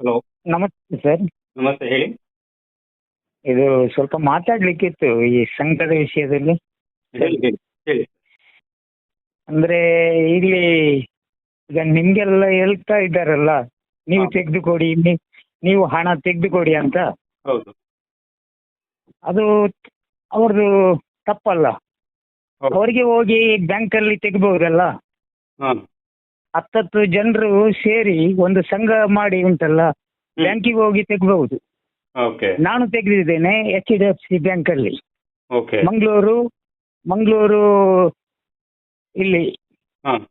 Hello. ನಮಸ್ತೆ sir. ನಮಸ್ತೆ ಹೇಳಿ. ಇದು ಸ್ವಲ್ಪ ಮಾತಾಡ್ಲಿಕ್ಕಿತ್ತು ಈ ಸಂಘದ ವಿಷಯದಲ್ಲಿ. ಹೇಳಿ ಹೇಳಿ ಹೇಳಿ. ಅಂದ್ರೆ ಇಲ್ಲಿ ಈಗ ನಿಮ್ಗೆಲ್ಲ ಹೇಳ್ತಾ ಇದ್ದಾರಲ್ಲ ನೀವು. ತೆಗೆದುಕೊಡಿ ನೀವು ಹಣ ತೆಗೆದುಕೊಡಿ ಅಂತ. ಹೌದು. ಅದು ಅವ್ರದ್ದು ತಪ್ಪಲ್ಲ. ಅವರಿಗೆ ಹೋಗಿ ಬ್ಯಾಂಕಲ್ಲಿ ತೆಗಿಬಹುದಲ್ಲ ಹತ್ತತ್ತು ಜನರು ಸೇರಿ ಒಂದು ಸಂಘ ಮಾಡಿ ಉಂಟಲ್ಲ ಬ್ಯಾಂಕಿಗೆ ಹೋಗಿ ತೆಗಬಹುದು. ಓಕೆ. ನಾನು ತೆಗೆದಿದ್ದೇನೆ ಎಚ್ ಡಿ ಎಫ್ ಸಿ ಬ್ಯಾಂಕಲ್ಲಿ ಓಕೆ. ಮಂಗಳೂರು ಮಂಗಳೂರು ಇಲ್ಲಿ ಹಾಂ.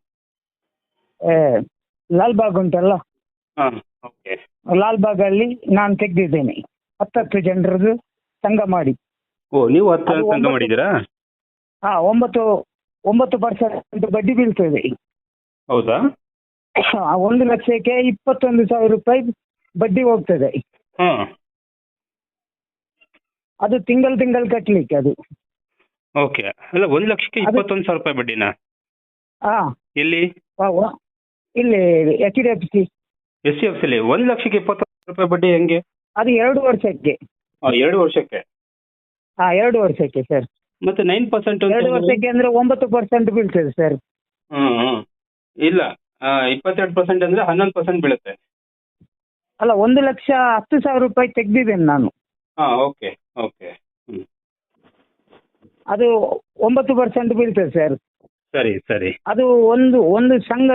ಲಾಲ್ಬಾಗ್ ಉಂಟಲ್ಲ? ಹಾಂ ಓಕೆ. ಲಾಲ್ಬಾಗ್ ಅಲ್ಲಿ ನಾನು ತೆಗೆದಿದ್ದೇನೆ. ಹತ್ತತ್ತು ಜನರದ್ದು ಸಂಘ ಮಾಡಿ. ಓ ನೀವು ಹತ್ತು ಅದು ಸಂಘ ಒಂಬತ್ತು- ಮಾಡಿದ್ದೀರಾ? ಹಾ ಒಂಬತ್ತು ಒಂಬತ್ತು ಪರ್ಸೆಂಟ್ ಬಡ್ಡಿ ಬೀಳ್ತದೆ. ಹೌದಾ? ಆ, ಒಂದು ಲಕ್ಷಕ್ಕೆ ಇಪ್ಪತ್ತೊಂದು ಸಾವಿರ ರೂಪಾಯಿ ಬಡ್ಡಿ ಹೋಗ್ತದೆ. ಹಾಂ. ಅದು ತಿಂಗಳು ತಿಂಗಳು ಕಟ್ಟಲಿಕ್ಕೆ ಅದು. ಓಕೆ. ಅಲ್ಲ ಒಂದು ಲಕ್ಷಕ್ಕೆ ಅದು- ಇಪ್ಪತ್ತೊಂದು ಸಾವಿರ ರೂಪಾಯಿ ಬಡ್ಡಿನಾ? ಹಾ ಎಲ್ಲಿ? ವಾ- ವಾ- ಇಲ್ಲಿ H D F C. S C F ಸಿಲಿ ಒಂದು ಲಕ್ಷಕ್ಕೆ ಇಪ್ಪತ್ತೊಂದು ಸಾವಿರ ರೂಪಾಯಿ ಬಡ್ಡಿ ಹೆಂಗೆ? ಅದು ಎರಡು ವರ್ಷಕ್ಕೆ. ಆ, ಎರಡು ವರ್ಷಕ್ಕೆ? ಹಾ ಎರಡು ವರ್ಷಕ್ಕೆ ಸರ್. ಮತ್ತೆ ನೈನ್ ಪರ್ಸೆಂಟ್ ಎರಡು ವರ್ಷಕ್ಕೆ ಅಂದ್ರೆ ಒಂಬತ್ತು ಪರ್ಸೆಂಟ್ ಬೀಳ್ತದೆ ಸರ್. ಹ್ಮ್ ಹ್ಮ್. ಇಲ್ಲ ಇಪ್ಪತ್ತೆರಡು ಪರ್ಸೆಂಟ್ ಅಂದ್ರೆ ಹನ್ನೊಂದು ಪರ್ಸೆಂಟ್ ಬೀಳುತ್ತೆ. ಅಲ್ಲ ಒಂದು ಲಕ್ಷ ಹತ್ತು ಸಾವಿರ ರೂಪಾಯಿ ತೆಗ್ದಿದ್ದೇನೆ ನಾನು. ಹಾಂ ಓಕೆ ಓಕೆ ಹ್ಮ್. ಅದು ಒಂಬತ್ತು ಪರ್ಸೆಂಟ್ ಬೀಳ್ತದೆ ಸರ್. ಸರಿ ಸರಿ. ಅದು ಒಂದು ಒಂದು ಸಂಘ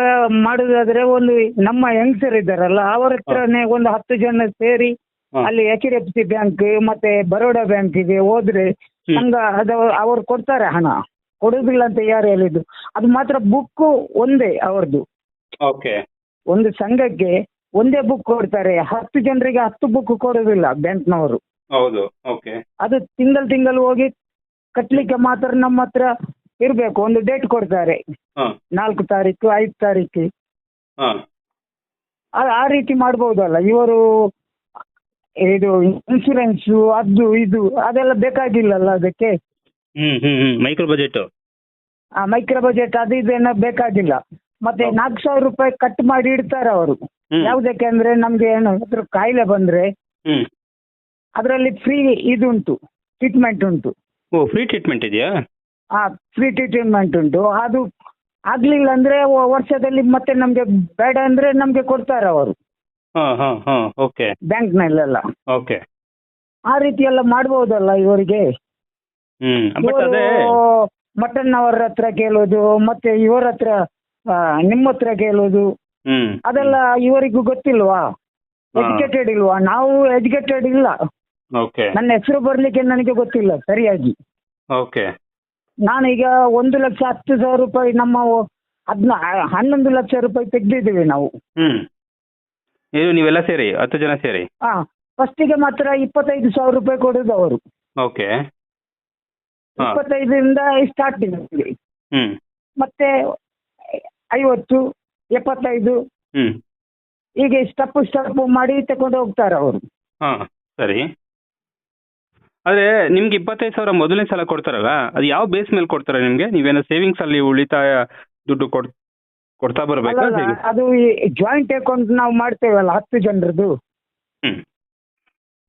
ಮಾಡುದಾದ್ರೆ ಒಂದು ನಮ್ಮ ಯಂಗ್ಸರ್ ಇದ್ದಾರಲ್ಲ ಅವರ ಹತ್ರನೇ ಒಂದು ಹತ್ತು ಜನ ಸೇರಿ ಅಲ್ಲಿ H D F C bank ಮತ್ತೆ ಬರೋಡಾ ಬ್ಯಾಂಕಿಗೆ ಹೋದ್ರೆ ಹ್ಮ್. ಸಂಘ ಅದು ಅವ್ರು ಕೊಡ್ತಾರೆ ಹಣ. ಕೊಡುದಿಲ್ಲ ಅಂತ ಯಾರು ಹೇಳಿದ್ದು. ಅದು ಮಾತ್ರ ಬುಕ್ ಒಂದೇ ಅವರದು. ಓಕೆ ಒಂದು ಸಂಘಕ್ಕೆ ಒಂದೇ ಬುಕ್ ಕೊಡ್ತಾರೆ. ಹತ್ತು ಜನರಿಗೆ ಹತ್ತು ಬುಕ್ ಕೊಡೋದಿಲ್ಲ ಬ್ಯಾಂಕ್ನವರು. ಹೌದು. ಓಕೆ ಅದು ತಿಂಗಳು ತಿಂಗಳು ಹೋಗಿ ಕಟ್ಲಿಕ್ಕೆ ಮಾತ್ರ ನಮ್ಮ ಹತ್ರ ಇರಬೇಕು. ಒಂದು ಡೇಟ್ ಕೊಡ್ತಾರೆ. ನಾಲ್ಕು ತಾರೀಕು ಐದು ತಾರೀಕು. ಆ- ಆ ರೀತಿ ಮಾಡ್ಬೋದಲ್ಲ. ಇವರು ಇದು ಇನ್ಶೂರೆನ್ಸು ಅದು ಇದು ಅದೆಲ್ಲ ಬೇಕಾಗಿಲ್ಲಲ್ಲ ಅದಕ್ಕೆ? ಹ್ಮ್ ಹ್ಮ್ ಹ್ಮ್. Micro budget. ಆ ಮೈಕ್ರೋ ಬಜೆಟ್ ಅದು ಇದೇನೋ ಬೇಕಾಗಿಲ್ಲ. ಮತ್ತೆ. ನಾಲ್ಕು ಸಾವಿರ ರೂಪಾಯಿ ಕಟ್ ಮಾಡಿ ಇಡ್ತಾರೆ ಅವರು. ಹ್ಮ್. ಯಾವುದಕ್ಕೆ ಅಂದ್ರೆ ನಮ್ಗೆ ಏನು ಅದ್ರ ಕಾಯಿಲೆ ಬಂದ್ರೆ ಹ್ಮ್. ಅದರಲ್ಲಿ ಫ್ರೀ ಇದುಂಟು ಟ್ರೀಟ್ಮೆಂಟ್ ಉಂಟು. ಓ ಫ್ರೀ ಟ್ರೀಟ್ಮೆಂಟ್ ಇದೆಯಾ? ಆ ಫ್ರೀ ಟ್ರೀಟ್ಮೆಂಟ್ ಉಂಟು. ಅದು ಆಗ್ಲಿಲ್ಲ ಅಂದ್ರೆ ವ- ವರ್ಷದಲ್ಲಿ ಮತ್ತೆ ನಮ್ಗೆ ಬೇಡ ಅಂದ್ರೆ ನಮ್ಗೆ ಕೊಡ್ತಾರೆ ಅವರು. ಹಾಂ ಹಾಂ ಹಾಂ ಓಕೆ. ಬ್ಯಾಂಕ್ನಲ್ಲೆಲ್ಲ. ಓಕೆ. ಆ ರೀತಿ ಎಲ್ಲ ಮಾಡ್ಬೋದಲ್ಲ ಇವರಿಗೆ? ಹ್ಮ್. ಬಟ್ ಅದೇ ಮಟನ್ ಅವರ ಹತ್ರ ಕೇಳೋದು ಮತ್ತೆ ಇವರ ಹತ್ರ ಆ, ನಿಮ್ಮ ಹತ್ರ ಕೇಳೋದು. ಹ್ಮ್. ಅದೆಲ್ಲ ಇವರಿಗೂ ಗೊತ್ತಿಲ್ವಾ? ಎಜುಕೇಟೆಡ್ ಇಲ್ವಾ? ನಾವು ಎಜುಕೇಟೆಡ್ ಇಲ್ಲ. ಓಕೆ ನನ್ನ ಹೆಸರು ಬರ್ಲಿಕ್ಕೆ ನನಗೆ ಗೊತ್ತಿಲ್ಲ ಸರಿಯಾಗಿ. ಓಕೆ ನಾನೀಗ ಒಂದು ಲಕ್ಷ ಹತ್ತು ಸಾವಿರ ರೂಪಾಯಿ ನಮ್ಮ ಹದ್ನ ಹನ್ನೊಂದು ಲಕ್ಷ ರೂಪಾಯಿ ತೆಗ್ದಿದ್ದೀವಿ ನಾವು. ಹ್ಮ್. ಇದು ನೀವೆಲ್ಲ ಸೇರಿ ಹತ್ತು ಜನ ಸೇರಿ? ಹಾ ಫಸ್ಟಿಗೆ ಮಾತ್ರ ಇಪ್ಪತ್ತೈದು ಸಾವಿರ ರೂಪಾಯಿ ಕೊಡೋದು ಅವರು. ಓಕೆ ಇಪ್ಪತ್ತೈದರಿಂದ ಸ್ಟಾರ್ಟಿಂಗ್ ಹ್ಮ್. ಮತ್ತೆ ಐವತ್ತು ಎಪ್ಪತ್ತೈದು. ಹೀಗೆ ಸ್ಟೆಪ್ ಸ್ಟೆಪ್ ಮಾಡಿ ತಗೊಂಡು ಹೋಗ್ತಾರೆ ಅವರು. ಹಾ ಸರಿ. ಆದ್ರೆ ನಿಮ್ಗೆ ಇಪ್ಪತ್ತೈದು ಸಾವಿರ ಮೊದಲನೇ ಸಲ ಕೊಡ್ತಾರಲ್ಲ ಅದು ಯಾವ ಬೇಸ್ ಮೇಲೆ ಕೊಡ್ತಾರೆ ನಿಮ್ಗೆ? ನೀವೇನೋ ಸೇವಿಂಗ್ಸ್ ಅಲ್ಲಿ ಉಳಿತಾಯ ದುಡ್ಡು ಕೊಡ್ ಕೊಡ್ತಾ ಬರ್ಬೇಕಾ? ಅದು ಜಾಯಿಂಟ್ ಅಕೌಂಟ್ ನಾವು ಮಾಡ್ತೇವಲ್ಲ ಹತ್ತು ಜನರದ್ದು. ಹ್ಮ್.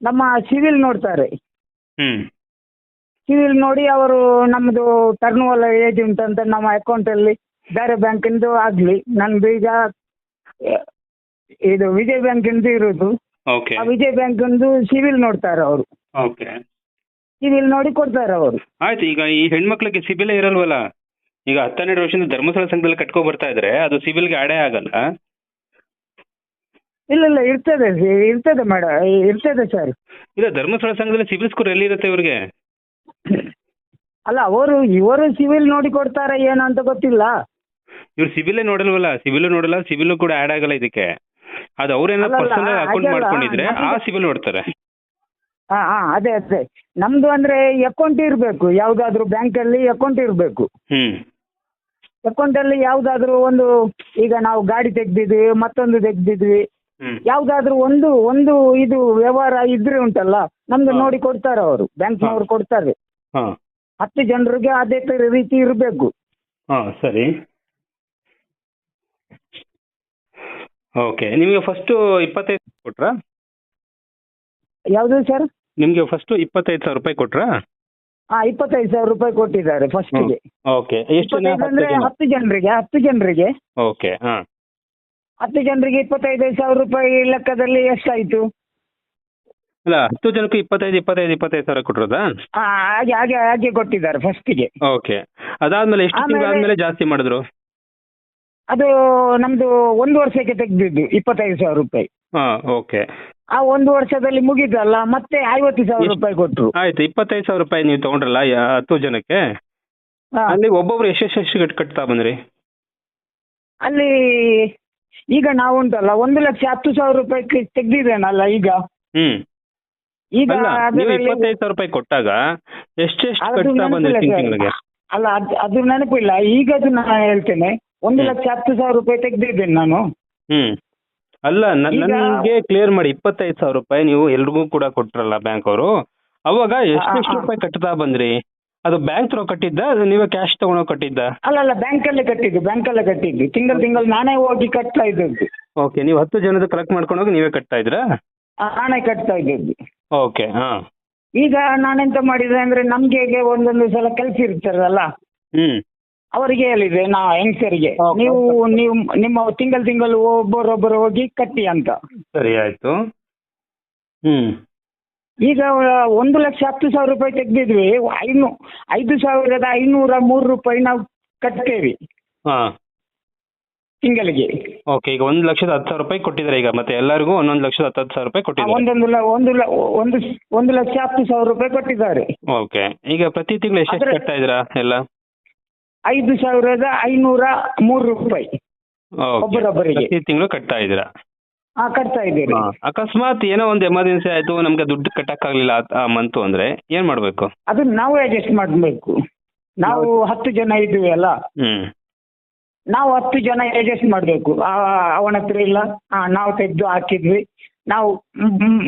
ನಮ್ಮ ಸಿವಿಲ್ ನೋಡ್ತಾರೆ. ಹ್ಮ್. ಸಿವಿಲ್ ನೋಡಿ ಅವರು ನಮ್ಮದು ಟರ್ನ್ ಓವರ್ ಏಜ್ ಉಂಟಂತ ನಮ್ಮ ಅಕೌಂಟಲ್ಲಿ ಬೇರೆ ಬ್ಯಾಂಕಿಂದು ಆಗಲಿ. ನಂದು ಈಗ ಇದು ವಿಜಯ್ ಬ್ಯಾಂಕಿಂದು ಇರೋದು. ಓಕೆ ಆ ವಿಜಯ್ ಬ್ಯಾಂಕಿಂದು ಸಿವಿಲ್ ನೋಡ್ತಾರೆ ಅವರು. ಓಕೆ ಸಿವಿಲ್ ನೋಡಿ ಕೊಡ್ತಾರೆ ಅವರು. ಆಯ್ತು ಈಗ ಈ ಹೆಣ್ಮಕ್ಳಿಗೆ ಸಿವಿಲ್ ಇರಲ್ವಲ್ಲ? ಈಗ ಹತ್ತೆರಡು ವರ್ಷದಿಂದ ಧರ್ಮಸ್ಥಳ ಸಂಘದಲ್ಲಿ ಕಟ್ಕೊ ಬರ್ತಾ ಇದ್ರೆ ಅದು ಸಿಬಿಲ್ಗೆ ಆಡೇ ಆಗಲ್ಲ? ಇಲ್ಲ ಇಲ್ಲ ಇರ್ತದೆ ಇರ್ತದೆ ಮೇಡಮ್ ಇರ್ತದೆ ಸರ್ ಇಲ್ಲ ಧರ್ಮಸ್ಥಳ ಸಂಘದಲ್ಲಿ ಸಿಬಿಲ್ ಸ್ಕೋರ್ ಎಲ್ಲಿರುತ್ತೆ ಇವ್ರಿಗೆ? ಅಲ್ಲ ಅವರು ಇವರು ಸಿವಿಲ್ ನೋಡಿ ಕೊಡ್ತಾರೆ ಏನು ಅಂತ ಗೊತ್ತಿಲ್ಲ. ಇವ್ರು ಸಿವಿಲ್ ನೋಡಲ್ವಲ್ಲ? ಸಿವಿಲ್ ನೋಡಲ್ಲ ಸಿವಿಲ್ ಕೂಡ ಆಡ್ ಆಗಲ್ಲ ಇದಕ್ಕೆ. ಅದು ಅವ್ರೇನೋ ಅಲ್ಲಲ್ಲ, ಪರ್ಸನಲ್ ಅಕೌಂಟ್ ಹಾಗಲ್ಲ, ಮಾಡ್ಕೊಂಡಿದ್ರೆ ಆ ಸಿವಿಲ್ ನೋಡ್ತಾರೆ. ಹಾ ಹಾ ಅದೇ ಅದೇ. ನಮ್ದು ಅಂದ್ರೆ ಅಕೌಂಟ್ ಇರಬೇಕು. ಬ್ಯಾಂಕ್ ಅಲ್ಲಿ ಅಕೌಂಟ್ ಇರಬೇಕು. ಹ್ಮ್. ಅಕೌಂಟಲ್ಲಿ ಯಾವುದಾದ್ರೂ ಒಂದು ಈಗ ನಾವು ಗಾಡಿ ತೆಗ್ದಿದ್ವಿ ಮತ್ತೊಂದು ತೆಗ್ದಿದ್ವಿ. ಹ್ಮ್. ಯಾವುದಾದ್ರೂ ಒಂದು ಒಂದು ಇದು ವ್ಯವಹಾರ ಇದ್ರೆ ಉಂಟಲ್ಲ ನಮ್ದು ಹಾ. ನೋಡಿ ಕೊಡ್ತಾರೆ ಅವರು. ಬ್ಯಾಂಕ್ನವರು ಕೊಡ್ತಾರೆ. ಹಾ. ಹತ್ತು ಜನರಿಗೆ ಅದೇ ತರ ರೀತಿ ಇರಬೇಕು. ಹಾ ಸರಿ. ಓಕೆ ನಿಮಗೆ ಫಸ್ಟು ಇಪ್ಪತ್ತೈದು ಕೊಟ್ರಾ? ಯಾವುದು ಸರ್? ನಿಮಗೆ ಫಸ್ಟು ಇಪ್ಪತ್ತೈದು ಸಾವಿರ ರೂಪಾಯಿ ಕೊಟ್ರಾ? ಹಾ ಇಪ್ಪತ್ತೈದು ಸಾವಿರ ರೂಪಾಯಿ ಕೊಟ್ಟಿದ್ದಾರೆ ಫಸ್ಟ್ ಓಕೆ. ಎಷ್ಟು ಜನ ಅಂದ್ರೆ ಹತ್ತು ಜನರಿಗೆ ಹತ್ತು ಜನರಿಗೆ. ಓಕೆ ಹಾಂ. ಹತ್ತು ಜನರಿಗೆ ಇಪ್ಪತ್ತೈದು ಸಾವಿರ ರೂಪಾಯಿ ಲೆಕ್ಕದಲ್ಲಿ ಎಷ್ಟಾಯ್ತು? ಅಲ್ಲ ಹತ್ತು ಜನಕ್ಕೆ ಇಪ್ಪತ್ತೈದು ಇಪ್ಪತ್ತೈದು ಇಪ್ಪತ್ತೈದು ಸಾವಿರ ಕೊಟ್ಟಿರೋದಾ? ಹಾಗೆ ಹಾಗೆ ಹಾಗೆ ಕೊಟ್ಟಿದ್ದಾರೆ ಫಸ್ಟಿಗೆ. ಓಕೆ. ಅದಾದ್ಮೇಲೆ ಎಷ್ಟು ಆಮೇಲೆ- ತಿಂಗಳಾದ್ಮೇಲೆ ಜಾಸ್ತಿ ಮಾಡಿದ್ರು? ಅದು ನಮ್ದು ಒಂದು ವರ್ಷಕ್ಕೆ ತೆಗೆದಿದ್ದು ಇಪ್ಪತ್ತೈದು ಸಾವಿರ ರೂಪಾಯಿ. ಹಾ ಓಕೆ. ಆ ಒಂದು ವರ್ಷದಲ್ಲಿ ಮುಗಿದಲ್ಲ ಮತ್ತೆ ಐವತ್ತು ಸಾವಿರ ಎಷ್ಟು? ರೂಪಾಯಿ ಕೊಟ್ರು. ಆಯ್ತು ಇಪ್ಪತ್ತೈದು ಸಾವಿರ ರೂಪಾಯಿ ನೀವು ತಗೊಂಡ್ರಲ್ಲ ಯಾ- ಹತ್ತು ಜನಕ್ಕೆ. ಅಲ್ಲಿ ಒಬ್ಬೊಬ್ರು ಎಷ್ಟೆಷ್ಟು ಎಷ್ಟು ಕಟ್ ಕಟ್ತಾ ಬಂದ್ರಿ? ಅಲ್ಲಿ ಈಗ ನಾವು ಉಂಟಲ್ಲ ಒಂದು ಲಕ್ಷ ಹತ್ತು ಸಾವಿರ ರೂಪಾಯಿ ತೆಗ್ದಿದ್ದೇನಲ್ಲ ಈಗ? ಹ್ಮ್. ಈಗ ಅಲ್ಲ ನೀವು ಇಪ್ಪತ್ತೈದು ಸಾವಿರ ರೂಪಾಯಿ ಕೊಟ್ಟಾಗ ಎಷ್ಟೆಷ್ಟು ಕಟ್ತಾ ತಿಂಗಳಿಗೆ? ಅಲ್ಲ ಅದು ಅದು ನೆನಪಿಲ್ಲ. ಈಗದು ನಾನು ಹೇಳ್ತೇನೆ. ಒಂದು ಲಕ್ಷ ಹತ್ತು ಸಾವಿರ ರೂಪಾಯಿ ತೆಗ್ದಿದ್ದೇನೆ ನಾನು. ಹ್ಮ್. ಅಲ್ಲ ನನಗೆ ಕ್ಲಿಯರ್ ಮಾಡಿ ಇಪ್ಪತ್ತೈದು ಸಾವಿರ ರೂಪಾಯಿ ನೀವು ಎಲ್ರಿಗೂ ಕೂಡ ಕೊಟ್ರಲ್ಲ ಬ್ಯಾಂಕ್ ಅವರು. ಅವಾಗ ಎಷ್ಟೆಷ್ಟು. ರೂಪಾಯಿ ಕಟ್ತಾ ಬಂದ್ರಿ? ಅದು ಬ್ಯಾಂಕ್ ತ್ರೋ ಕಟ್ಟಿದ್ದ ಅದು ನೀವೇ ಕ್ಯಾಶ್ ತಗೊಂಡೋಗಿ ಕಟ್ಟಿದ್ದ? ಅಲ್ಲ ಅಲ್ಲ ಬ್ಯಾಂಕಲ್ಲೇ ಕಟ್ಟಿದ್ದು ಬ್ಯಾಂಕಲ್ಲೇ ಕಟ್ಟಿದ್ದು. ತಿಂಗಳು ತಿಂಗಳು ನಾನೇ ಹೋಗಿ ಕಟ್ತಾ ಇದ್ದದ್ದು. ಓಕೆ ನೀವು ಹತ್ತು ಜನದ ಕಲೆಕ್ಟ್ ಮಾಡ್ಕೊಂಡೋಗಿ ನೀವೇ ಕಟ್ತಾ ಇದ್ರಾ ನಾನೇ ಕಟ್ತಾ ಇದ್ದದ್ದು. ಓಕೆ ಹಾ. ಈಗ ನಾನೆಂತ ಮಾಡಿದೆ ಅಂದ್ರೆ ನಮ್ಗೆ ಹೇಗೆ ಒಂದೊಂದು ಸಲ ಕೆಲಸ ಇರ್ತಾರಲ್ಲ ಹ್ಮ್. ಅವರಿಗೆ ಹೇಳಿದೆ ನಾ ಹೆಂಗಸರಿಗೆ. ನೀವು ನೀವು ನಿಮ್ಮ ತಿಂಗಳು ತಿಂಗಳು ಒಬ್ಬರೊಬ್ಬರು ಹೋಗಿ ಕಟ್ಟಿ ಅಂತ. ಸರಿ ಆಯ್ತು. ಹ್ಮ್. ಈಗ ಒಂದು ಲಕ್ಷ ಹತ್ತು ಸಾವಿರ ರೂಪಾಯಿ ತೆಗ್ದಿದ್ವಿ. ಐನು ಐದು ಸಾವಿರದ ಐನೂರ ಮೂರು ರೂಪಾಯಿ ನಾವು ಕಟ್ತೇವೆ. ಹಾ. ತಿಂಗಳಿಗೆ. ಓಕೆ ಈಗ ಒಂದು ಲಕ್ಷದ ಹತ್ತು ಸಾವಿರ ರೂಪಾಯಿ ಕೊಟ್ಟಿದ್ದಾರೆ ಈಗ ಮತ್ತೆ ಎಲ್ಲರಿಗೂ ಒಂದೊಂದು ಲಕ್ಷದ ಹತ್ತು ಹತ್ತು ಸಾವಿರ ರೂಪಾಯಿ ಕೊಟ್ಟಿದ್ದಾರೆ? ಒಂದೊಂದು ಲ- ಒಂದು ಲ- ಒಂದು ಒಂದು ಲಕ್ಷ ಹತ್ತು ಸಾವಿರ ರೂಪಾಯಿ ಕೊಟ್ಟಿದ್ದಾರೆ. ಓಕೆ ಈಗ ಪ್ರತಿ ತಿಂಗಳು ಎಷ್ಟೆಷ್ಟು ಆದ್ರೆ- ಕಟ್ತಾ ಇದ್ದೀರಾ ಎಲ್ಲ? ಐದು ಸಾವಿರದ ಐನೂರ ಮೂರು ರೂಪಾಯಿ ಒಬ್ಬರೊಬ್ಬರಿಗೆ. ಪ್ರತಿ ತಿಂಗಳು ಕಟ್ತಾ ಇದ್ದೀರಾ? ಆ ಕಟ್ತಾ ಇದ್ದೀರಿ. ಹಾ. ಅಕಸ್ಮಾತ್ ಏನೋ ಒಂದು ಎಮರ್ಜೆನ್ಸಿ ಆಯ್ತು ನಮ್ಗೆ ದುಡ್ಡು ಕಟ್ಟಕ್ಕಾಗ್ಲಿಲ್ಲ ಆ ಮಂತು ಅಂದ್ರೆ ಏನ್ ಮಾಡ್ಬೇಕು? ಅದು ನಾವು ಅಡ್ಜಸ್ಟ್ ಮಾಡ್ಬೇಕು. ನಾವು ಹತ್ತು ಜನ ಇದ್ದೀವಿ ಅಲ್ಲ. ಹ್ಮ್. ನಾವು ಹತ್ತು ಜನ ಅಡ್ಜಸ್ಟ್ ಮಾಡಬೇಕು. ಅವನ ಹತ್ರ ಇಲ್ಲ. ನಾವು ತೆಗೆದು ಹಾಕಿದ್ವಿ. ನಾವು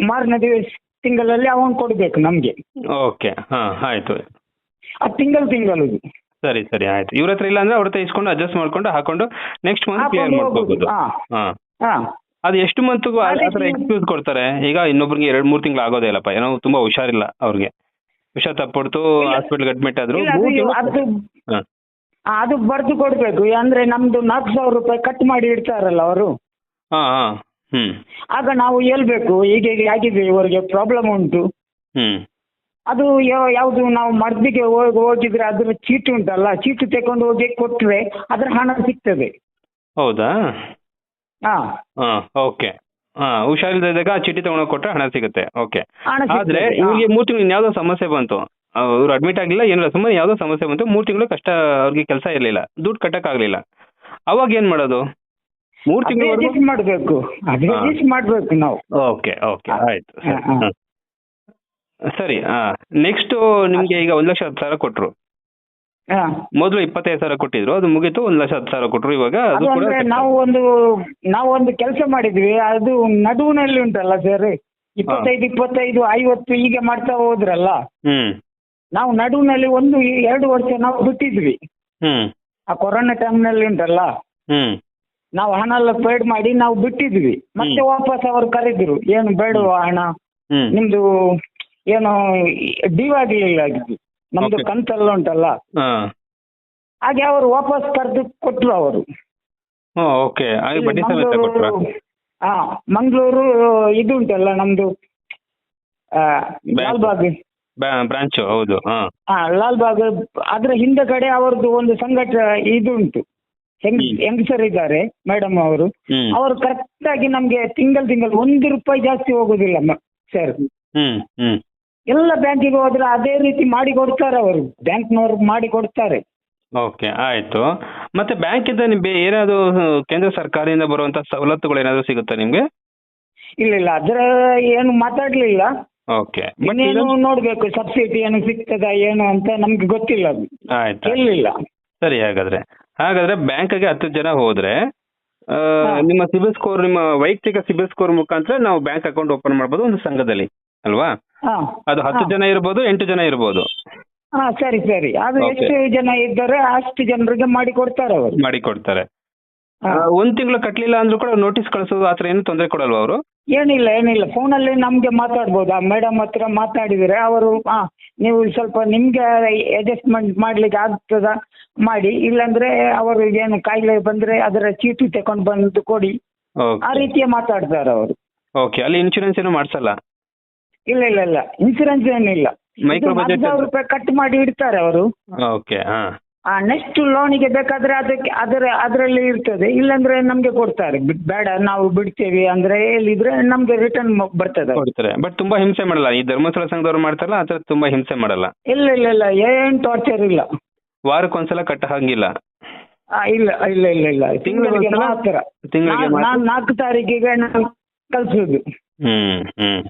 ಮಾರನೇ ದಿವಸ ತಿಂಗಳಲ್ಲಿ ಅವನ್ ಕೊಡ್ಬೇಕು ನಮ್ಗೆ. ಓಕೆ. ಹಾ ಆಯ್ತು. ಅದು ತಿಂಗಳು ತಿಂಗಳು ಸರಿ ಸರಿ ಆಯ್ತು. ಇವ್ರ ಹತ್ರ ಇಲ್ಲ ಅಂದ್ರೆ ಅವ್ರ ಹತ್ರ ಇಸ್ಕೊಂಡು ಅಡ್ಜಸ್ಟ್ ಮಾಡ್ಕೊಂಡು ಹಾಕೊಂಡು ನೆಕ್ಸ್ಟ್ ಮಂತ್ ಕ್ಲಿಯರ್ ಮಾಡ್ಕೋಬಹುದು ಹಾ. ಹಾ. ಹಾ. ಅದು ಎಷ್ಟು ಮಂತ್ಗೂ ಆ ಅದೇ ಥರ ಎಕ್ಸ್ಕ್ಯೂಸ್ ಕೊಡ್ತಾರೆ? ಈಗ ಇನ್ನೊಬ್ರಿಗೆ ಎರಡ್ ಮೂರ್ ತಿಂಗಳು ಆಗೋದೇ ಇಲ್ಲಪ್ಪ. ಏನೋ ತುಂಬಾ ಹುಷಾರಿಲ್ಲ ಅವ್ರಿಗೆ. ಹುಷಾರ್ ತಪ್ಪಿಡ್ತು. ಹಾಸ್ಪಿಟಲ್ ಅಡ್ಮಿಟ್ ಆದ್ರು ಅದು ಬರ್ದು ಕೊಡ್ಬೇಕು. ಅಂದ್ರೆ ನಮ್ದು ನಾಲ್ಕು ಸಾವಿರ ರೂಪಾಯಿ ಕಟ್ ಮಾಡಿ ಇಡ್ತಾರಲ್ಲ ಅವರು. ಹಾ ಹಾ ಹ್ಮ್. ಆಗ ನಾವು ಹೇಳ್ಬೇಕು ಈಗ ಹೀಗೆ ಆಗಿದೆ ಇವರಿಗೆ ಪ್ರಾಬ್ಲಮ್ ಉಂಟು. ಹ್ಮ್. ಅದು ಯಾವ್ದು ನಾವು ಮರ್ದಿಗೆ ಹೋಗಿ ಹೋಗಿದ್ರೆ ಅದ್ರ ಚೀಟಿ ಉಂಟಲ್ಲ ಚೀಟಿ ತಕೊಂಡು ಹೋಗಿ ಕೊಟ್ರೆ ಅದ್ರ ಹಣ ಸಿಗ್ತದೆ. ಹೌದಾ? ಹಾ. ಹಾ ಓಕೆ. ಹಾ ಹುಷಾರಿಲ್ದಾಗ ಚೀಟಿ ತಗೊಂಡೋಗಿ ಕೊಟ್ರೆ ಹಣ ಸಿಗುತ್ತೆ. ಓಕೆ. ಹಣ ಆದ್ರೆ. ಇವ್ರಿಗೆ ಹಾ. ಮೂರ್ ತಿಂಗಳು ಇನ್ಯಾವುದೋ ಸಮಸ್ಯೆ ಬಂತು. ಅವ್ರು ಅಡ್ಮಿಟ್ ಆಗಿಲ್ಲ ಏನಿಲ್ಲ ಸುಮ್ಮನೆ ಯಾವುದೋ ಸಮಸ್ಯೆ ಬಂತು ಮೂರು ತಿಂಗಳು ಕಷ್ಟ ಅವ್ರಿಗೆ ಕೆಲಸ ಇರಲಿಲ್ಲ ದುಡ್ಡು ಕಟ್ಟಕ್ಕಾಗಲಿಲ್ಲ ಆಗ್ಲಿಲ್ಲ. ಅವಾಗ ಏನ್ ಮಾಡೋದು? ಮೂರ್ ತಿಂಗಳು ಅಡ್ಜಸ್ಟ್ ಮಾಡಬೇಕು ಮಾಡ್ಬೇಕು ಮಾಡಬೇಕು ನಾವು. Okay okay. ಆಯ್ತು ಸರಿ. ಹಾ. ನೆಕ್ಸ್ಟ್ ನಿಮ್ಗೆ ಈಗ ಒಂದ್ ಲಕ್ಷ ಹತ್ತು ಸಾವಿರ ಕೊಟ್ರು. ಹಾ. ಮೊದಲು ಇಪ್ಪತ್ತೈದು ಸಾವಿರ ಕೊಟ್ಟಿದ್ರು ಅದು ಮುಗಿತು ಒಂದ್ ಲಕ್ಷ ಹತ್ತು ಸಾವಿರ ಕೊಟ್ರು ಇವಾಗ ಅದು ಅದು ಕೂಡ ಅಂದ್ರೆ ನಾವು ಒಂದು ನಾವು ಒಂದು ಕೆಲಸ ಮಾಡಿದ್ವಿ ಅದು ನಡುವಿನಲ್ಲಿ ಉಂಟಲ್ಲ ಸರ್ ಇಪ್ಪತ್ತೈದು ಇಪ್ಪತ್ತೈದು ಐವತ್ತು ಹೀಗೆ ಮಾಡ್ತಾ ಹೋದ್ರಲ್ಲ. ಹ್ಮ್. ನಾವು ನಡುವಿನಲ್ಲಿ ಒಂದು ಎರಡು ವರ್ಷ ನಾವು ಬಿಟ್ಟಿದ್ವಿ. ಹ್ಮ್. ಆ ಕೊರೋನಾ ಟೈಮ್ನಲ್ಲಿ ಉಂಟಲ್ಲ? ಹ್ಮ್. ನಾವು ಹಣ ಎಲ್ಲ ಪೇಡ್ ಮಾಡಿ ನಾವು ಬಿಟ್ಟಿದ್ವಿ. ಮತ್ತೆ ವಾಪಸ್ ಅವರು ಕರೆದ್ರು ಏನು ಬೇಡವಾ ಹಣ? ಹ್ಮ್. ನಿಮ್ದು ಏನು ಡ್ಯೂ ಆಗ್ಲಿಲ್ಲ ಇದು. ನಮ್ದು Okay. ಕಂತೆಲ್ಲ ಉಂಟಲ್ಲ? ಹಾ. ಹಾಗೆ ಅವರು ವಾಪಸ್ ಕರೆದು ಕೊಟ್ರು ಅವರು. ಓಕೆ ಹಾಗೆ ಬಡ್ಡಿ ಸಮೇತ ಕೊಟ್ರ? ಹಾ ಮಂಗಳೂರು ಇದು ಉಂಟಲ್ಲ ನಮ್ದು ಆ, Bank. ಲಾಲ್ಬಾಗ್ ಬ್ರಾಂಚು ಹೌದು ಹಾ. ಹಾ ಲಾಲ್ಬಾಗ್ ಅದ್ರ ಹಿಂದೆ ಕಡೆ ಅವ್ರದ್ದು ಒಂದು ಸಂಘಟ ಇದು ಉಂಟು ಹೆಂಗ್ ಹ್ಮ್. ಹೆಂಗಸರ್ ಇದ್ದಾರೆ ಮೇಡಮ್ ಅವರು. ಹ್ಮ್. ಅವರು ಕರೆಕ್ಟ್ ಆಗಿ ನಮ್ಗೆ ತಿಂಗಳು ತಿಂಗಳು ಒಂದು ರೂಪಾಯಿ ಜಾಸ್ತಿ ಹೋಗುದಿಲ್ಲ ಸರ್. ಹ್ಮ್ ಹ್ಮ್. ಎಲ್ಲ ಬ್ಯಾಂಕಿಗೆ ಹೋದ್ರೆ ಅದೇ ರೀತಿ ಮಾಡಿ ಕೊಡ್ತಾರೆ ಅವರು. ಬ್ಯಾಂಕ್ನವರು ಮಾಡಿ ಕೊಡ್ತಾರೆ. ಓಕೆ ಆಯ್ತು. ಮತ್ತೆ ಬ್ಯಾಂಕಿಂದ ನಿಮ್ಗೆ ಏನಾದ್ರು ಕೇಂದ್ರ ಸರ್ಕಾರದಿಂದ ಬರುವಂತ ಸವಲತ್ತುಗಳು ಏನಾದ್ರು ಸಿಗುತ್ತಾ ನಿಮ್ಗೆ? ಇಲ್ಲ ಇಲ್ಲ ಅದ್ರ ಏನು ಮಾತಾಡ್ಲಿಲ್ಲ. ಓಕೆ ಇನ್ನೇನು ನೋಡ್ಬೇಕು ಸಬ್ಸಿಡಿ ಏನು ಸಿಗ್ತದ ಏನು ಅಂತ ನಮ್ಗೆ ಗೊತ್ತಿಲ್ಲ ಅದು. ಆಯ್ತು ಕೇಳಲಿಲ್ಲ ಸರಿ ಹಾಗಾದ್ರೆ. ಹಾಗಾದ್ರೆ ಬ್ಯಾಂಕ್ಗೆ ಹತ್ತು ಜನ ಹೋದ್ರೆ ಆ, ನಿಮ್ಮ ಸಿಬಿಲ್ ಸ್ಕೋರ್ ನಿಮ್ಮ ವೈಯಕ್ತಿಕ ಸಿಬಿಲ್ ಸ್ಕೋರ್ ಮುಖಾಂತರ ನಾವು ಬ್ಯಾಂಕ್ ಅಕೌಂಟ್ ಓಪನ್ ಮಾಡ್ಬೋದು ಒಂದು ಸಂಘದಲ್ಲಿ ಅಲ್ವಾ? ಹಾ. ಅದು ಹತ್ತು. ಜನ ಇರ್ಬೋದು ಎಂಟು ಜನ ಇರ್ಬೋದು. ಹಾ ಸರಿ ಸರಿ. ಅದು Okay. ಎಷ್ಟು ಜನ ಇದ್ದಾರೆ ಅಷ್ಟು ಜನರಿಗೆ ಮಾಡಿ ಕೊಡ್ತಾರೆ ಅವರು. ಮಾಡಿ ಕೊಡ್ತಾರೆ. ಆ, ಒಂದ್ ತಿಂಗಳು ಕಟ್ಲಿಲ್ಲ ಅಂದ್ರೂ ಕೂಡ ನೋಟಿಸ್ ಕಳಿಸೋದು ಆತರ ಏನು ತೊಂದರೆ ಕೊಡಲ್ವಾ ಅವರು? ಏನಿಲ್ಲ ಏನಿಲ್ಲ. ಫೋನಲ್ಲಿ ನಮಗೆ ಮಾತಾಡ್ಬೋದು. ಆ ಮೇಡಮ್ ಹತ್ರ ಮಾತಾಡಿದರೆ ಅವರು ಹಾಂ ನೀವು ಸ್ವಲ್ಪ ನಿಮಗೆ ಅಡ್ಜಸ್ಟ್ಮೆಂಟ್ ಮಾಡ್ಲಿಕ್ಕೆ ಆಗ್ತದ? ಮಾಡಿ. ಇಲ್ಲಾಂದ್ರೆ ಅವರು ಏನು ಕಾಯಿಲೆ ಬಂದರೆ ಅದರ ಚೀಟಿ ತಗೊಂಡು ಬಂದು ಕೊಡಿ. ಆ ರೀತಿಯ ಮಾತಾಡ್ತಾರೆ ಅವರು. ಓಕೆ ಅಲ್ಲಿ ಇನ್ಶೂರೆನ್ಸ್ ಏನು ಮಾಡಿಸಲ್ಲ? ಇಲ್ಲ ಇಲ್ಲ ಇಲ್ಲ. ಇನ್ಶೂರೆನ್ಸ್ ಏನಿಲ್ಲ. ಮೈಕ್ರೋ ಬಜೆಟ್ ಸಾವಿರ ರೂಪಾಯಿ ಕಟ್ ಮಾಡಿ ಇಡ್ತಾರೆ ಅವರು. ಓಕೆ ಹಾಂ. ನೆಕ್ಸ್ಟ್ ಲೋನಿಗೆ ಬೇಕಾದ್ರೆ ಅದಕ್ಕೆ ಅದರ ಅದರಲ್ಲಿ ಇರ್ತದೆ. ಇಲ್ಲಾಂದ್ರೆ ನಮಗೆ ಕೊಡ್ತಾರೆ. ಬೇಡ ನಾವು ಬಿಡ್ತೇವೆ ಅಂದ್ರೆ ಹೇಳಿದ್ರೆ ನಮಗೆ ರಿಟರ್ನ್ ಬರ್ತದೆ ಕೊಡ್ತಾರೆ. ಬಟ್ ತುಂಬಾ ಹಿಂಸೆ ಮಾಡಲ್ಲ. ಈ ಧರ್ಮಸ್ಥಳ ಸಂಘದವ್ರು ಮಾಡ್ತಾರಲ್ಲ ಆ ಥರ ತುಂಬಾ ಹಿಂಸೆ ಮಾಡಲ್ಲ. ಇಲ್ಲ ಇಲ್ಲ ಇಲ್ಲ. ಏನ್ ಟಾರ್ಚರ್ ಇಲ್ಲ. ವಾರಕ್ಕೊಂದ್ಸಲ ಕಟ್ಟ ಹಾಗಿಲ್ಲ ಇಲ್ಲ ಇಲ್ಲ ಇಲ್ಲ ಇಲ್ಲ. ತಿಂಗಳಿಗೆ? ಮಾತ್ರ. ತಿಂಗಳಿಗೆ ನಾನ್- ನಾಲ್ಕು ತಾರೀಕಿಗೆ ನಾನು ಕಳಿಸೋದು. ಹ್ಮ್ ಹ್ಮ್.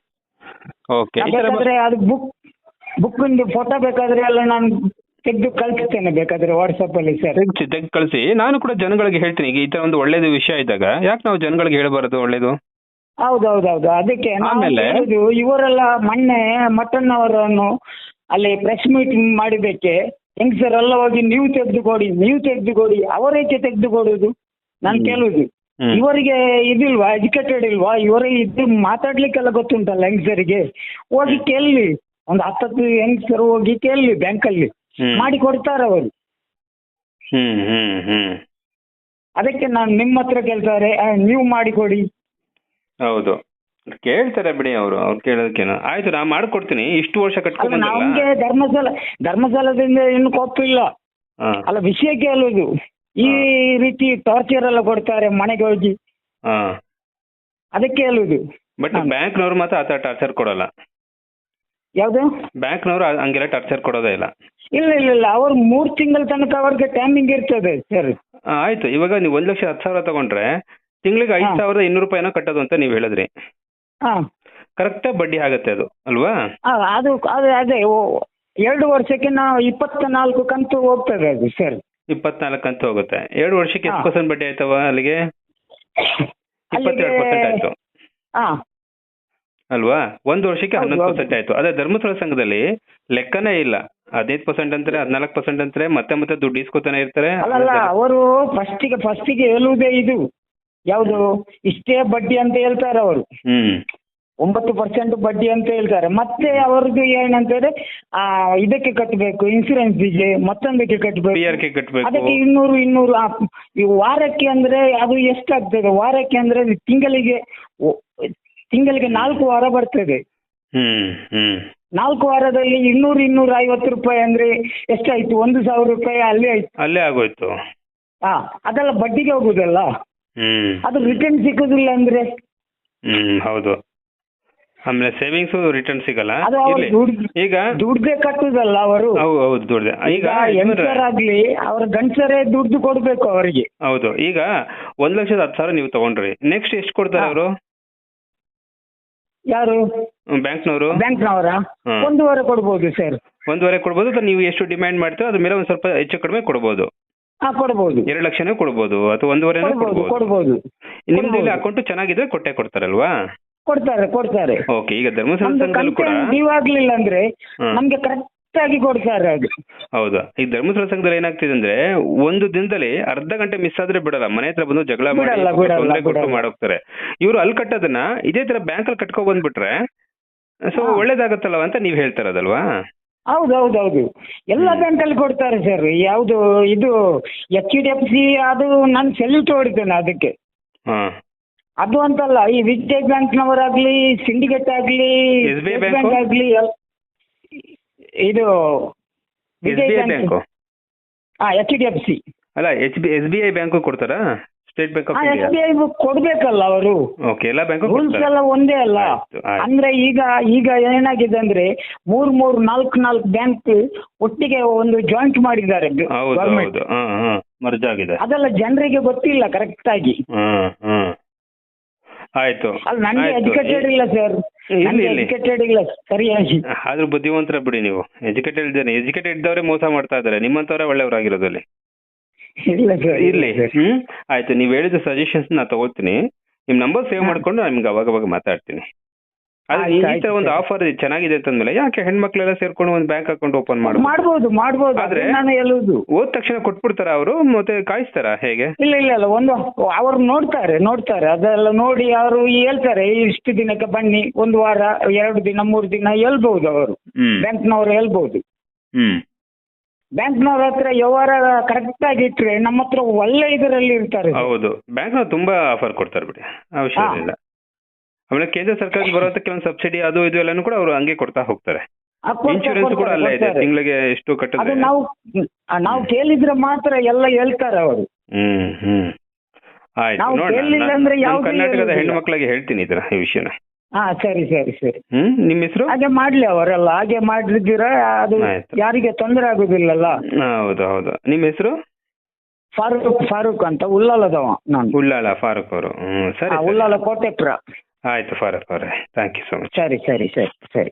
ಓಕೆ ಅದು ಬುಕ್ ಬುಕ್ಕಿಂದು ಫೋಟೋ ಬೇಕಾದ್ರೆ ಎಲ್ಲ ನಾನು ತೆಗೆದು ಕಳಿಸ್ತೇನೆ ಬೇಕಾದ್ರೆ ವಾಟ್ಸಪ್ ಅಲ್ಲಿ ಸರ್ ತೆಗ್ಸಿ ತೆಗ್ದು ಕಳಿಸಿ. ನಾನು ಕೂಡ ಜನಗಳಿಗೆ ಹೇಳ್ತೀನಿ. ಈಗ ಈ ತರ ಒಂದು ಒಳ್ಳೇದು ವಿಷಯ ಇದ್ದಾಗ ಯಾಕೆ ನಾವು ಜನಗಳಿಗೆ ಹೇಳಬಾರದು ಒಳ್ಳೇದು? ಹೌದೌದೌದು. ಅದಕ್ಕೆ ಆಮೇಲೆ? ಹೇಳುದು ಇವರೆಲ್ಲ ಮೊನ್ನೆ ಮಟನ್ ಅವರನ್ನು ಅಲ್ಲಿ ಪ್ರೆಸ್ ಮೀಟ್ ಮಾಡಿದ್ದಕ್ಕೆ ಹೆಂಗಸರೆಲ್ಲ ಹೋಗಿ ನೀವು ತೆಗೆದುಕೊಡಿ ನೀವು ತೆಗೆದುಕೊಡಿ ಅವರೇಕೆ ತೆಗೆದು ಕೊಡುದು ನಾನು ಹ್ಮ್. ಕೇಳುದು. ಹ್ಮ್. ಇವರಿಗೆ ಇದಿಲ್ವಾ ಎಜುಕೇಟೆಡ್ ಇಲ್ವಾ? ಇವರೇ ಇದು ಮಾತಾಡ್ಲಿಕ್ಕೆಲ್ಲ ಗೊತ್ತುಂಟಲ್ಲ ಹೆಂಗಸರಿಗೆ ಹೋಗಿ ಕೇಳಿ ಒಂದು ಹತ್ತತ್ತು ಹೆಂಗಸರು ಹೋಗಿ ಕೇಳಿ ಬ್ಯಾಂಕಲ್ಲಿ. ಮಾಡಿ ಕೊಡ್ತಾರೆ ಅವರು. ಹ್ಮ್ ಹ್ಮ್ ಹ್ಮ್. ಅದಕ್ಕೆ ನಾನು ನಿಮ್ಮ ಹತ್ರ ಕೇಳ್ತಾರೆ ನೀವು ಮಾಡಿಕೊಡಿ ಹೌದು. ಕೇಳ್ತಾರೆ ಬಿಡಿ ಅವರು ಅವ್ರು ಕೇಳೋದಕ್ಕೇನು. ಆಯ್ತು ನಾ ಮಾಡ್ಕೊಡ್ತೀನಿ. ಇಷ್ಟು ವರ್ಷ ಅಲ್ಲ ಕಟ್ಕೊಂಡ್ ನಮ್ಗೆ ಧರ್ಮಸ್ಥಳ ಧರ್ಮಸ್ಥಳದಿಂದ ಇನ್ನು ಕೊಪ್ಪಿಲ್ಲ ಅಲ್ಲ ವಿಷಯ ಅಲ್ಲದು. ಈ ರೀತಿ ಟಾರ್ಚರ್ ಎಲ್ಲ ಕೊಡ್ತಾರೆ ಮನೆಗೆ ಹೋಗಿ. ಅದಕ್ಕೆ ಹೇಳುದು ಬಟ್ ಬ್ಯಾಂಕ್ ಬ್ಯಾಂಕ್ನವ್ರು ಮಾತ್ರ ಆ ಥರ ಟಾರ್ಚರ್ ಕೊಡಲ್ಲ. ಯಾವುದು? ಬ್ಯಾಂಕ್ನವರು ಹಂಗೆಲ್ಲ ಟಾರ್ಚರ್ ಕೊಡೋದೇ ಇಲ್ಲ. ಇಲ್ಲ ಇಲ್ಲ ಇಲ್ಲ. ಅವ್ರು ಮೂರ್ ತಿಂಗಳ ತನಕ ಅವ್ರಿಗೆ ಟೈಮಿಂಗ್ ಇರ್ತದೆ ಸರ್ ಆಯ್ತು. ಇವಾಗ ನೀವು ಒಂದ್ ಲಕ್ಷ ಹತ್ತು ಸಾವಿರ ತಗೊಂಡ್ರೆ ತಿಂಗಳಿಗೆ ಐದ್ ಹಾ. ಸಾವಿರದ ಇನ್ನೂರು ರೂಪಾಯಿನ ಕಟ್ಟೋದು ಅಂತ ನೀವು ಹೇಳಿದ್ರಿ. ಹಾ. ಕರೆಕ್ಟ್ ಬಡ್ಡಿ ಆಗತ್ತೆ ಅದು ಅಲ್ವಾ? ಅದು ಅದು ಅದೇ. ಓ, ಎರಡು ವರ್ಷಕ್ಕೆ ನಾವು ಇಪ್ಪತ್ತ ನಾಲ್ಕು ಕಂತು ಹೋಗ್ತದೆ ಅದು ಸರ್ ಇಪ್ಪತ್ನಾಲ್ಕು ಕಂತು ಹೋಗುತ್ತೆ. ಎರಡು ವರ್ಷಕ್ಕೆ ಎಷ್ಟು ಹಾ. ಪರ್ಸೆಂಟ್ ಬಡ್ಡಿ ಆಯ್ತವ ಅಲ್ಲಿಗೆ? ಇಪ್ಪತ್ತೆರಡು ಪರ್ಸೆಂಟ್ ಆಯ್ತು. ಹಾ. ಅಲ್ವಾ? ಒಂದು ವರ್ಷಕ್ಕೆ ಹೌದು, ಹನ್ನೊಂದು ಹೌದು. ಪರ್ಸೆಂಟ್ ಆಯ್ತು. ಅದೇ ಧರ್ಮಸ್ಥಳ ಸಂಘದಲ್ಲಿ ಲೆಕ್ಕನೇ ಇಲ್ಲ. ಹದಿನೈದು ಪರ್ಸೆಂಟ್ ಅಂತಾರೆ ಹದಿನಾಲ್ಕು ಪರ್ಸೆಂಟ್ ಅಂತಾರೆ ಮತ್ತೆ ಮತ್ತೆ ದುಡ್ಡು ಇಸ್ಕೊತಾನೆ ಇರ್ತಾರೆ. ಅಲ್ಲಲ್ಲ ಅವರು ಫಸ್ಟಿಗೆ ಫಸ್ಟಿಗೆ ಹೇಳುವುದೇ ಇದು. ಯಾವುದು? ಇಷ್ಟೇ ಬಡ್ಡಿ ಅಂತ ಹೇಳ್ತಾರೆ ಅವರು. ಹ್ಮ್. ಒಂಬತ್ತು ಪರ್ಸೆಂಟ್ ಬಡ್ಡಿ ಅಂತ ಹೇಳ್ತಾರೆ. ಮತ್ತೆ ಅವ್ರದ್ದು ಏನಂತಾರೆ ಆ ಇದಕ್ಕೆ ಕಟ್ಟಬೇಕು ಇನ್ಸೂರೆನ್ಸ್ಗೆ ಮತ್ತೊಂದಕ್ಕೆ ಪಿ ಕಟ್ಟಬೇಕು ಕಟ್ಬೇಕು ಕಟ್ಟಬೇಕು. ಅದಕ್ಕೆ ಇನ್ನೂರು ಇನ್ನೂರು ಆ, ಈ ವಾರಕ್ಕೆ ಅಂದ್ರೆ ಅದು ಎಷ್ಟಾಗ್ತದೆ? ವಾರಕ್ಕೆ ಅಂದ್ರೆ ತಿಂಗಳಿಗೆ ಒ- ತಿಂಗಳಿಗೆ ನಾಲ್ಕು ವಾರ ಬರ್ತದೆ. ಹ್ಮ್ ಹ್ಮ್. ನಾಲ್ಕು ವಾರದಲ್ಲಿ ಇನ್ನೂರು ಇನ್ನೂರ ಐವತ್ತು ರೂಪಾಯಿ ಅಂದ್ರೆ ಎಷ್ಟಾಯ್ತು? ಒಂದು ಸಾವಿರ ರೂಪಾಯಿ ಅಲ್ಲೇ ಆಯ್ತು. ಅಲ್ಲೇ ಆಗೋಯ್ತು. ಹಾ ಅದೆಲ್ಲ ಬಡ್ಡಿಗೆ ಹೋಗುದಲ್ಲ? ಹ್ಮ್. ಅದು ರಿಟರ್ನ್ ಸಿಕ್ಕುದಿಲ್ಲ ಅಂದ್ರೆ? ಹ್ಮ್ ಹೌದು. ಆಮೇಲೆ ಸೇವಿಂಗ್ಸ್ ರಿಟರ್ನ್ ಸಿಗಲ್ಲ. ಅದು ಅವ್ರು ಇರ್ಲಿ ದುಡ್ಡು ಈಗ ದುಡ್ದೇ ಕಟ್ಟುದಲ್ಲ ಅವರು? ಹೌದು ಹೌದು ದುಡ್ದೆ. ಈಗ ಹೆಂಗಸರಾಗ್ಲಿ ಅವ್ರ ಗಂಡಸರೇ ದುಡ್ಡು ಕೊಡ್ಬೇಕು ಅವರಿಗೆ. ಹೌದು. ಈಗ ಒಂದ್ ಲಕ್ಷದ ಹತ್ತು ಸಾವಿರ ನೀವು ತಗೊಂಡ್ರಿ. ನೆಕ್ಸ್ಟ್ ಎಷ್ಟು ಕೊಡ್ತಾರೆ ಹಾ. ಅವರು? ಯಾರು? ಬ್ಯಾಂಕ್ನವರು? ಬ್ಯಾಂಕ್ನವರ? ಹ್ಮ್. ಒಂದೂವರೆ ಕೊಡ್ಬೋದು ಸರ್. ಒಂದೂವರೆ ಕೊಡ್ಬೋದು ಅಥವಾ ನೀವು ಎಷ್ಟು ಡಿಮ್ಯಾಂಡ್ ಮಾಡ್ತೀರೋ ಅದ್ರ ಮೇಲೆ ಒಂದ್ ಸ್ವಲ್ಪ ಹೆಚ್ಚು ಕಡಿಮೆ ಕೊಡ್ಬೋದು. ಹಾ ಕೊಡ್ಬೋದು. ಎರಡು ಲಕ್ಷನೇ ಕೊಡ್ಬೋದು ಅಥವಾ ಒಂದೂವರೆ ಕೊಡ್ಬೋದು ಕೊಡ್ಬೋದು. ಕೊಡ್ಬೋದು. ನಿಮ್ದು ಇಲ್ಲಿ ಅಕೌಂಟ್ ಚೆನ್ನಾಗಿದ್ರೆ ಕೊಟ್ಟೆ ಕೊಡ್ತಾರಲ್ವಾ? ಕೊಡ್ತಾರೆ ಕೊಡ್ತಾರೆ. ಓಕೆ ಈಗ ಧರ್ಮಸ್ಥಳ ನಮ್ದು ಸಂಘದಲ್ಲೂ ಕೂಡ ಕಂಪ್ಲೇಂಟ್ ಆಗ್ಲಿಲ್ಲ ಅಂದ್ರೆ ಹ್ಮ್. ನಮ್ಗೆ ಕರೆಕ್ಟ್ ಆಗಿ ಕೊಡ್ತಾರೆ ಅದು. ಹೌದಾ? ಈ ಧರ್ಮಸ್ಥಳ ಸಂಘದಲ್ಲಿ ಏನಾಗ್ತಿದೆ ಅಂದ್ರೆ ಒಂದು ದಿನದಲ್ಲಿ ಅರ್ಧ ಗಂಟೆ ಮಿಸ್ ಆದ್ರೆ ಬಿಡಲ್ಲ. ಮನೆ ಹತ್ರ ಬಂದು ಜಗಳ ಬಿಡಲ್ಲ, ಬಿಡಲ್ಲ, ಕೊಟ್ಟು ಬಿಡಲ್ಲ. ಮಾಡೋಗ್ತಾರೆ ಇವರು ಅಲ್ಲಿ ಕಟ್ಟೋದನ್ನ ಇದೇ ತರ ಬ್ಯಾಂಕ್ ಅಲ್ಲಿ ಕಟ್ಕೊ ಬಂದ್ಬಿಟ್ರೆ ಸೊ ಹಾ. ಒಳ್ಳೇದಾಗತ್ತಲ್ಲ ಅಂತ ನೀವ್ ಹೇಳ್ತಾರದಲ್ವಾ? ಹೌದು ಹೌದು ಹೌದು ಎಲ್ಲ ಬ್ಯಾಂಕಲ್ಲಿ ಕೊಡ್ತಾರೆ ಸರ್ ಯಾವುದು ಇದು ಎಚ್ ಡಿ ಎಫ್ ಸಿ ಅದು ನಾನು ಸೆಲ್ಯೂಟ್ ಹೊಡಿತೇನೆ ಅದಕ್ಕೆ. ಹಾ. ಅದು ಅಂತಲ್ಲ ಈ ವಿಜಯ ಬ್ಯಾಂಕ್ ನವರಾಗ್ಲಿ ಸಿಂಡಿಕೇಟ್ ಆಗ್ಲಿ SBI ಬ್ಯಾಂಕು? ಆಗ್ಲಿ ಎಲ್- ಇದು S Vijay B I bank. ಹಾ ಎಚ್ ಡಿ ಎಫ್ ಸಿ ಅಲ್ಲ H B S B I bank ಕೊಡ್ತಾರಾ? State bank of S India B I ಕೊಡ್ಬೇಕಲ್ಲ ಅವರು. ಓಕೆ ಎಲ್ಲಾ ಬ್ಯಾಂಕು ರೂಲ್ಸ್ ಕೊಡ್ತಾರೆ. ಎಲ್ಲ ಒಂದೇ ಅಲ್ಲ. ಆಯ್ತು, ಆಯ್ತು. ಅಂದ್ರೆ ಈಗ ಈಗ ಏನಾಗಿದೆ ಅಂದ್ರೆ ಮೂರ್ ಮೂರ್ ನಾಲ್ಕು ನಾಲ್ಕು ಬ್ಯಾಂಕ್ ಒಟ್ಟಿಗೆ ಒಂದು ಜಾಯಿಂಟ್ ಮಾಡಿದ್ದಾರೆ ಹೌದು ಹೌದು. ಹಾ ಹಾ ಮರ್ಜ್ ಆಗಿದೆ. ಅದೆಲ್ಲ ಜನರಿಗೆ ಗೊತ್ತಿಲ್ಲ ಕರೆಕ್ಟ್ ಆಗಿ. ಹ್ಮ್ ಹ್ಮ್. ಆಯ್ತು. ಅಲ್ಲ ನನಗೆ ಆಯ್ತು. ಎಜುಕೇಟೆಡ್ ಇಲ್ಲ ಸರ್ ಇಲ್ಲಿ, ನನಗೆ ಇಲ್ಲಿ. ಎಜುಕೇಟೆಡ್ ಇಲ್ಲ ಸರಿಯಾಗಿ. ಆದ್ರೂ ಬುದ್ಧಿವಂತರ ಬಿಡಿ ನೀವು. ಎಜುಕೇಟೆಡ್ ಇದ್ದಾರೆ ಎಜುಕೇಟೆಡ್ ಇದ್ದವರೇ ಮೋಸ ಮಾಡ್ತಾ ಇದ್ದಾರೆ. ನಿಮ್ಮಂತವರೇ ಒಳ್ಳೆಯವರಾಗಿರೋದು ಇಲ್ಲಿ ಸರ್ ಇರ್ಲಿ ಹ್ಮ್? ಆಯ್ತು ನೀವು ಹೇಳಿದ ಸಜೆಷನ್ಸ್ ನಾ ತಗೋತೀನಿ. ನಿಮ್ ನಂಬರ್ ಸೇವ್ ಮಾಡ್ಕೊಂಡು ನಿಮ್ಗೆ ಅವಾಗ ಅವಾಗ ಮಾತಾಡ್ತೀನಿ. ಈ ತರ ಒಂದು ಆಫರ್ ಚೆನ್ನಾಗಿದೆ ಅಂತಂದ್ಮೇಲೆ ಯಾಕೆ ಹೆಣ್ಮಕ್ಳೆಲ್ಲ ಸೇರ್ಕೊಂಡು ಒಂದು ಬ್ಯಾಂಕ್ ಅಕೌಂಟ್ ಓಪನ್ ಮಾಡ್ಬೋದು? ಮಾಡ್ಬೋದು ಮಾಡ್ಬೋದು. ಆದ್ರೆ- ನಾನು ಹೇಳುದು. ಹೋದ ತಕ್ಷಣ ಕೊಟ್ಬಿಡ್ತಾರ ಅವರು? ಮತ್ತೆ ಕಾಯಿಸ್ತಾರ? ಹೇಗೆ? ಇಲ್ಲ ಇಲ್ಲ ಇಲ್ಲ. ಒಂದು ಅವ್ರು ನೋಡ್ತಾರೆ ನೋಡ್ತಾರೆ. ಅದೆಲ್ಲ ನೋಡಿ ಅವರು ಹೇಳ್ತಾರೆ ಇಷ್ಟು ದಿನಕ್ಕೆ ಬನ್ನಿ ಒಂದು ವಾರ ಎರಡು ದಿನ ಮೂರು ದಿನ ಹೇಳ್ಬಹುದು ಅವರು. ಬ್ಯಾಂಕ್ ನವರು ಹೇಳ್ಬಹುದು ಹ್ಮ್. ಬ್ಯಾಂಕ್ನವ್ರ ಹತ್ರ ವ್ಯವಹಾರ ಕರೆಕ್ಟ್ ಆಗಿ ಇಟ್ರೆ ನಮ್ಮ ಹತ್ರ ಒಳ್ಳೆ ಇದರಲ್ಲಿ ಇರ್ತಾರೆ ಹೌದು. ಬ್ಯಾಂಕ್ ತುಂಬಾ ಆಫರ್ ಕೊಡ್ತಾರೆ ಬಿಡಿ. ಅವಶ್ಯಕ ಇಲ್ಲ. ಆಮೇಲೆ ಕೇಂದ್ರ ಸರ್ಕಾರಕ್ಕೆ ಬರುವಂತ ಕೆಲವೊಂದು ಸಬ್ಸಿಡಿ ಅದು ಇದು ಎಲ್ಲಾನು ಕೂಡ ಅವರು ಹಂಗೆ ಕೊಡ್ತಾ ಹೋಗ್ತಾರೆ. ಇನ್ಶೂರೆನ್ಸ್ ಕೂಡ ಅಲ್ಲೇ ಇದೆ. ತಿಂಗಳಿಗೆ ಎಷ್ಟು ಅದು ಕಟ್ಟಿದ್ರೆ ನಾವು ನಾವು ಕೇಳಿದ್ರೆ ಮಾತ್ರ ಎಲ್ಲ ಹೇಳ್ತಾರೆ ಅವರು. ಹ್ಮ್ ಹ್ಮ್. ಆಯ್ತು ನಾವು ನೋಡೋಣ. ಕೇಳಿಲ್ಲ ನಾನ್- ಅಂದ್ರೆ ನಮ್ ಯಾವ್ದು ಕರ್ನಾಟಕದ ಹೇಳುದಿಲ್ಲ. ಹೆಣ್ಣು ಮಕ್ಕಳಿಗೆ ಹೇಳ್ತೀನಿ ಇದ್ರ ಈ ವಿಷಯನ. ಹಾ ಸರಿ ಸರಿ ಸರಿ. ಹ್ಮ್ ನಿಮ್ಮ ಹೆಸರು? ಹಾಗೆ ಮಾಡ್ಲಿ ಅವರೆಲ್ಲ. ಹಾಗೆ ಮಾಡಿದ್ರೆ ಅದು ಆಯ್ತು. ಯಾರಿಗೆ ತೊಂದರೆ ಆಗುದಿಲ್ಲಲ್ಲ? ಹೌದು ಹೌದು. ನಿಮ್ಮ ಹೆಸರು? ಫಾರೂಕ್ ಫಾರೂಕ್ ಅಂತ ಉಳ್ಳಾಲದವ ನಾನು. ಉಳ್ಳಾಳ ಫಾರೂಕ್ ಅವರು. ಹ್ಮ್ ಸರಿ ಆ, ಸರಿ. ಉಳ್ಳಾಲ ಕೋಟೆಪುರ. ಆಯ್ತು ಫಾರೆ ಫಾರೆ ಥ್ಯಾಂಕ್ ಯು ಸೊ ಮಚ್ ಸರಿ ಸರಿ ಸರಿ ಸರಿ.